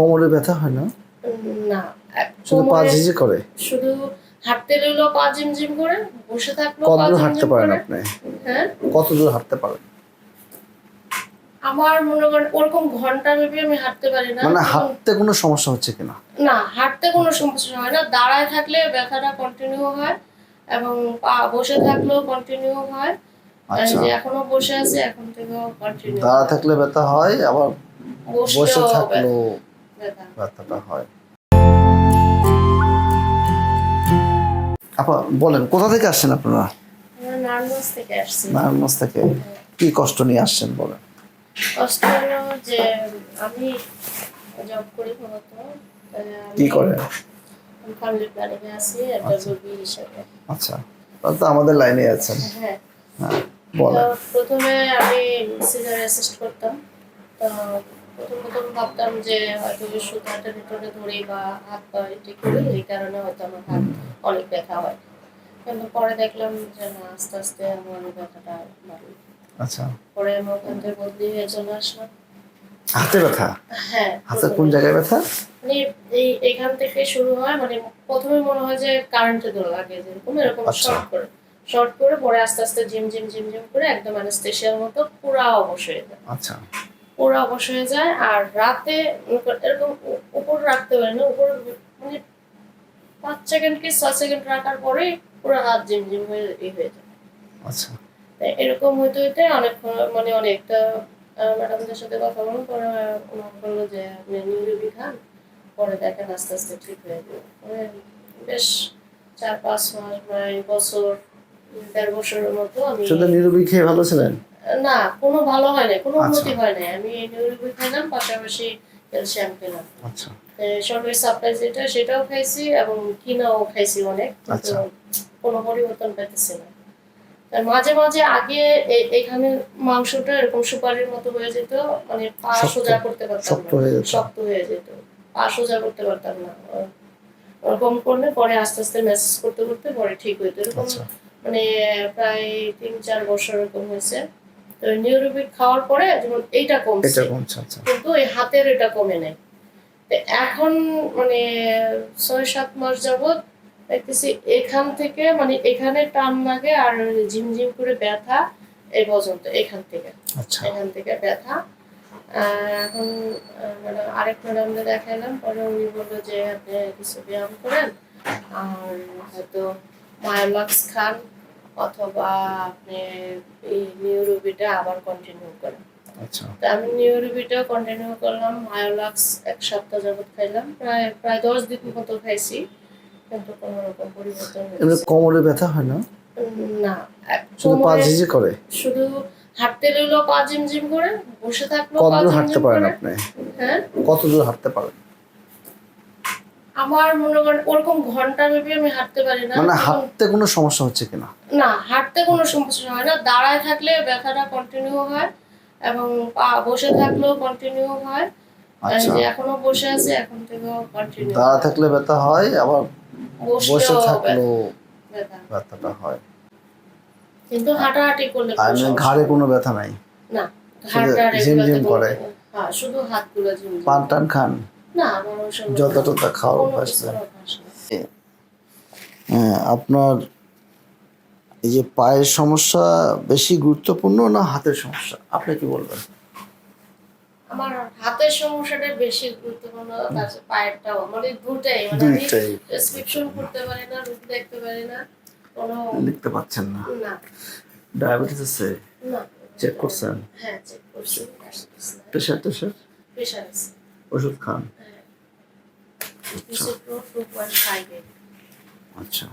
কোমরে ব্যথা হয় না? না। শুধু পা ঝিঝি করে? শুধু হাঁটতে গেলেও পা ঝিমঝিম করে বসে থাকলেও কত দূর হাঁটতে পারেন আপনি? হ্যাঁ? কত দূর হাঁটতে পারেন? আমার মনে করেন ওরকম ঘণ্টা ভেবে আমি হাঁটতে পারি না। মানে হাঁটতে কোনো সমস্যা হচ্ছে কিনা? না হাঁটতে কোনো সমস্যা হয় না। দাঁড়ায় থাকলে ব্যথাটা কন্টিনিউ হয় এবং পা বসে থাকলেও কন্টিনিউ হয়। আচ্ছা। এখনও বসে আছে এখন থেকেও কন্টিনিউ দাঁড়া থাকলে ব্যথা হয় আবার বসে থাকলেও ব্যথাটা হয়। আপা বলেন কোথা থেকে আসছেন আপনারা? নারায়ণগঞ্জ থেকে কি কষ্ট নিয়ে আসছেন বলেন? কষ্ট হলো যে আমি জব করি কি করে ফ্যামিলি প্ল্যানিং এ আছি একটা রোগী হিসেবে। আচ্ছা। তাহলে তো আমাদের লাইনে আছেন। হ্যাঁ। হ্যাঁ বলেন। প্রথমে আমি সিজার অ্যাসিস্ট করতাম। তো প্রথম প্রথম ভাবতাম যে হয়তো সুতাটা ভিতরে ধরি বা হাত পা এটি করি এই কারণে হয়তো আমার হাত অনেক ব্যথা হয়। কিন্তু পরে দেখলাম যে না আস্তে আস্তে আমার ব্যথাটা বাড়লো আচ্ছা। পরে আমি ওখান থেকে বদলি হয়ে চলে আসলাম। হাতে ব্যথা? হ্যাঁ হাতে কোন জায়গায় ব্যথা? মানে এই এখান থেকে শুরু হয় মানে প্রথমে মনে হয় যে কারেন্টে দোলা লাগে যেরকম এরকম আচ্ছা। শর্ট করে। শর্ট করে পরে আস্তে আস্তে জিম জিম জিম জিম করে একদম অ্যানেস্থেশিয়ার মতো পুরা অবশ হয়ে যায়। আচ্ছা। অবশ হয়ে যায় আর রাতে এরকম উপর রাখতে পারি না উপর মানে পাঁচ সেকেন্ড কি ছয় সেকেন্ড রাখার পরে পুরো হাত জিম জিম হয়ে ই হয়ে যায়। আচ্ছা। এরকম হইতে হইতে অনেক মানে অনেকটা ম্যাডামদের সাথে কথা বলুন পরে ওনার বলল যে আপনি নিউরোবি খান পরে দেখেন আস্তে আস্তে ঠিক হয়ে যাবে। বেশ চার পাঁচ মাস প্রায় বছর দেড় বছরের মতো আমি শুধু নিরবি খেয়ে ভালো ছিলেন? না কোনো ভালো হয় না কোনো আচ্ছা। উন্নতি হয় না আমি নিউরোবি খেলাম পাশাপাশি ক্যালসিয়াম খেলাম। আচ্ছা। সরকারি সাপ্লাই যেটা সেটাও খাইছি এবং কিনাও খাইছি অনেক কিন্তু আচ্ছা। কোনো পরিবর্তন না। মাঝে মাঝে আগে এখানে মাংসটা এরকম সুপারির মতো হয়ে যেত মানে পা সোজা করতে পারতাম শক্ত না হয়ে যেত। শক্ত হয়ে যেত। পা সোজা করতে পারতাম না। ওরকম করলে পরে আস্তে আস্তে মেসেজ করতে করতে পরে ঠিক হইতো। এরকম আচ্ছা। মানে প্রায় তিন চার বছর এরকম হয়েছে। তো নিউরোবিক খাওয়ার পরে যেমন এইটা কমছে। এটা কমছে আচ্ছা। কিন্তু এই হাতের এটা কমে নাই। এখন মানে ছয় সাত মাস যাবত দেখতেছি এখান থেকে মানে এখানে টান লাগে আর ঝিমঝিম করে ব্যথা এই পর্যন্ত এখান থেকে। আচ্ছা। এখান থেকে ব্যথা। এখন ম্যাডাম আরেক ম্যাডামকে দেখাইলাম। পরে উনি বলল যে আপনি কিছু ব্যায়াম করেন। আর হয়তো মায়োলাক্স খান অথবা আপনি এই নিউরোবিটা আবার কন্টিনিউ করেন। আচ্ছা। তা আমি নিউরোবিটা কন্টিনিউ করলাম মায়োলাক্স এক সপ্তাহ যাবত খাইলাম। প্রায় প্রায় দশ দিন মতো খাইছি কিন্তু কোনো রকম পরিবর্তন এমনি কোমরে ব্যথা হয় না? না। শুধু পা ঝিঝি করে? শুধু হাঁটতে গেলেও পা ঝিমঝিম করে বসে থাকলেও কত দূর হাঁটতে পারেন আপনি? হ্যাঁ? কত দূর হাঁটতে পারেন? আমার মনে করেন ওরকম ঘণ্টা ভেবে আমি হাঁটতে পারি না। মানে হাঁটতে কোনো সমস্যা হচ্ছে কিনা না? হাঁটতে কোনো সমস্যা হয় না। দাঁড়ায় থাকলে ব্যথাটা কন্টিনিউ হয় এবং পা বসে থাকলেও কন্টিনিউ হয়। আচ্ছা। এখনও বসে আছে এখন থেকেও কন্টিনিউ দাঁড়া থাকলে ব্যথা হয় আবার বসে থাকলেও ব্যথাটা হয়। কিন্তু হাঁটাহাঁটি করলে সমস্যা ঘাড়ে কোনো ব্যথা নাই? না শুধু ঘাড়টা ঝিমঝিম করে। হ্যাঁ শুধু হাতগুলো ঝিমঝিম পান টান খান? টত খাওয়ার অভ্যাস। হ্যাঁ আপনার এই যে পায়ের সমস্যা বেশি গুরুত্বপূর্ণ না হাতের সমস্যা? আপনি কি বলবেন? আমার হাতের সমস্যাটা বেশি গুরুত্বপূর্ণ তারপরে পায়েরটাও। মানে দুটাই মানে আমি প্রেসক্রিপশন করতে পারি না দেখতে পারি না কোনো লিখতে পাচ্ছেন না। না। ডায়াবেটিস আছে? না। চেক করছেন? হ্যাঁ চেক করছি। প্রেশার টেশার প্রেশার আছে। ওষুধ খান। হ্যাঁ। আচ্ছা।